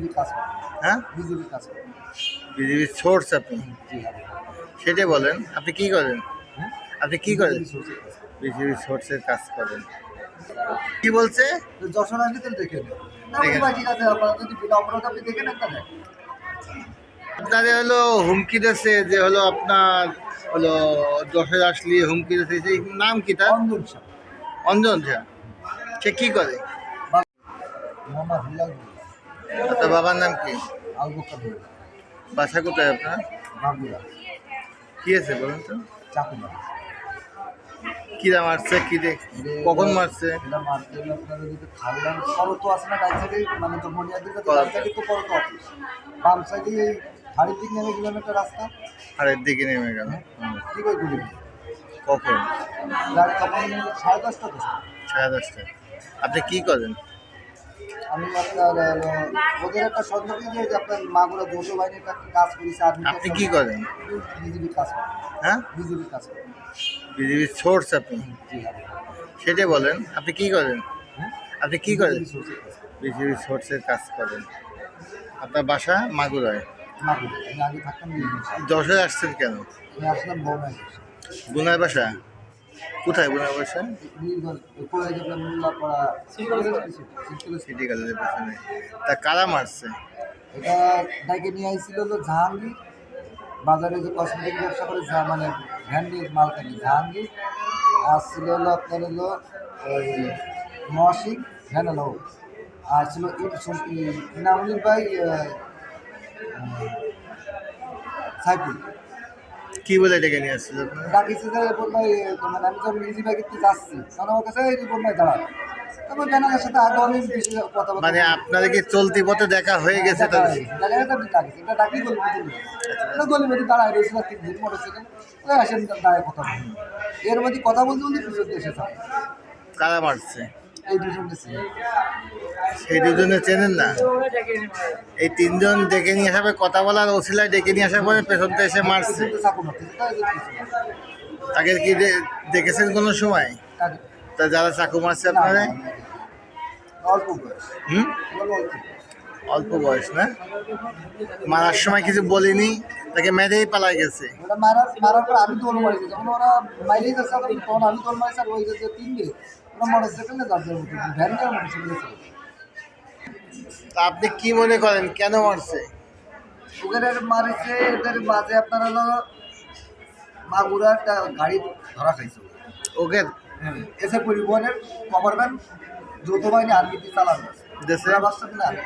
BJP কাজ করে। হ্যাঁ? বিজেপি কাজ করে। বিজেপি সোর্স আপনি। হ্যাঁ সেটাই বলেন। আপনি কি করেন? হুম? আপনি কি করেন? কাজ সোর্সের কাজ করেন। কি বলছে? যশোর আসলে তো দেখে নেন। না দেখে ভাই ঠিক আছে আপনার যদি বিনা অপরাধ আপনি দেখে নেন তাহলে। আপনাদের হলো হুমকি দিচ্ছে যে হলো আপনার হলো যশোর আসলি হুমকি দিচ্ছে সেই নাম কি তার? অঞ্জন শাহ। অঞ্জন ঝা সে কি করে? মোহাম্মদ হিলাল আপনার বাবার নাম কি? বাসা কোথায় আপনার? কি আছে বলুন তো? চাকুরা কিরা মারছে কি দেখ কখন মারছে? মানে হাড়ির দিক নেমে গেলাম একটা রাস্তা। আরের দিকে নেমে গেল। ওই গুলি কখন? রাত তখন সাড়ে দশটা সাড়ে দশটায়। আপনি কি করেন? আমি আপনার ওদের একটা সন্দেহ যে যে আপনার মাগুরা যৌথ বাহিনীর কাজ করেছে আপনি কি করেন? কাজ হ্যাঁ? কাজ সোর্স আপনি? সেটাই বলেন আপনি কি করেন? আপনি কি করেন? BJP source এর কাজ বিজেপি সোর্সের কাজ করেন। আপনার বাসা মাগুরায়? যশোরে আসছেন কেন? আসলাম বাসা? কোথায় বুনার বাসা কলেজ আপনার মোল্লাপাড়া সিটি কলেজের পেছনে। তা কারা মারছে? এটা ডাইকে নিয়ে আইছিল হলো জাহাঙ্গীর, বাজারে যে কসমেটিক ব্যবসা করে যা মানে ভ্যান নিয়ে মাল কাটি জাহাঙ্গীর, আর ছিল হলো আপনার হলো ওই মহাসিং ভ্যান হলো আর ছিল ইনামুলির ভাই সাইফুল। কি বলে ডেকে নিয়ে আসছিল আপনার ডাকিছে যে বলল মানে আমি যখন মিউজিক থেকে যাচ্ছি। তখন আমার কাছে রিপোর্ট ভাই দাঁড়া তারপর ব্যানারের সাথে আগে কথা বলতে মানে আপনাদের কি চলতি পথে দেখা হয়ে গেছে তাদের? এর মধ্যে কথা বলতে বলতে পিছন এসেছে কারা মারছে। এই সেই দুজনে চেনেন না এই তিনজন ডেকে নিয়ে পরে কথা বলার ওসিলায় ডেকে নিয়ে আসার পরে পেছনটা এসে মারছে। তাকে কি দেখেছেন কোনো সময় তা যারা চাকু মারছে আপনারা অল্প বয়স হুম অল্প বয়স। না মারার সময় কিছু বলিনি তাকে মেরেই পালাই গেছে মারার পর আমি তা আপনি কি মনে করেন কেন মারছে? ওদের মারিছে এদের মাঝে আপনার হলো মাগুরা একটা গাড়ি ধরা খাইছে। ওকে। এসে পরিবহনের কভার ভ্যান যৌথ বাহিনী আর্মিতে চালানো দেশে? ওরা বাস্তব না। আচ্ছা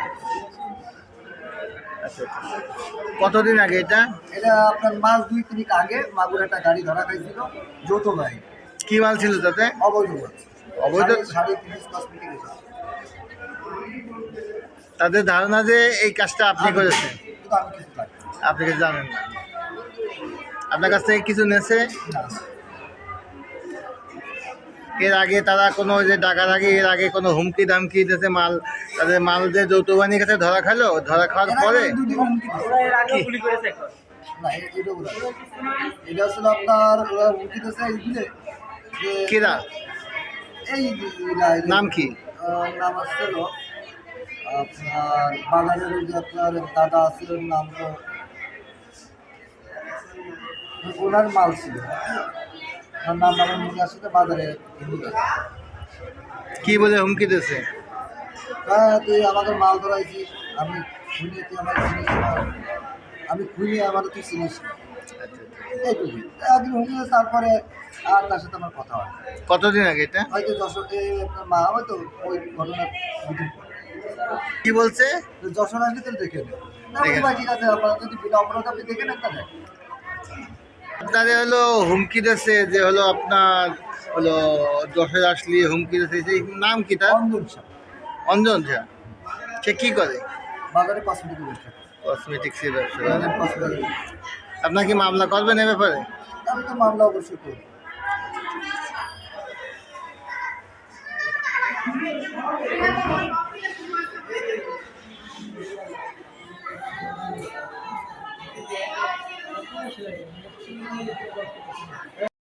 আচ্ছা। কতদিন আগে এটা? এটা আপনার মাস দুই তিনিক আগে মাগুরা একটা গাড়ি ধরা খাইছিল যৌথ বাহিনী। কি মাল ছিল তাতে? অবৈধ। অবৈধ? সাড়ে- তিরিশ কসমেটিক। তাদের ধারণা যে এই কাজটা আপনি করেছেন। আপনি কিছু জানেন না। আপনার কাছ থেকে কিছু নেছে? এর আগে তারা কোনো যে ডাকার আগে এর আগে কোনো হুমকি দামকি দিয়েছে মাল তাদের মাল যে যৌথ কাছে ধরা খালো ধরা খাওয়ার পরে? কিরা? নাম কি? নাম আপনার বাগানের ওই যে আপনার দাদা আছিল নাম তো ওনার মাল ছিল। ওনার নাম আমার মনে আসছে বাজারে। কি বলে হুমকি দিয়েছে? হ্যাঁ তুই আমাদের মাল ধরাইছি আমি খুনি তুই আমার চিনিস আমি খুনি আমার তুই চিনিস একদিন হুমকি তারপরে আর তার সাথে আমার কথা হয়। কতদিন আগে এটা? হয়তো আপনার মা হয়তো ওই ঘটনার পরে। কি বলছে? যশোর দেখেন আপনাদের হুমকি যে হলো আপনার হুমকি নাম অঞ্জন সে কী করে? কসমেটিক্সের মামলা করবেন এ ব্যাপারে? আমি তো মামলা অবশ্যই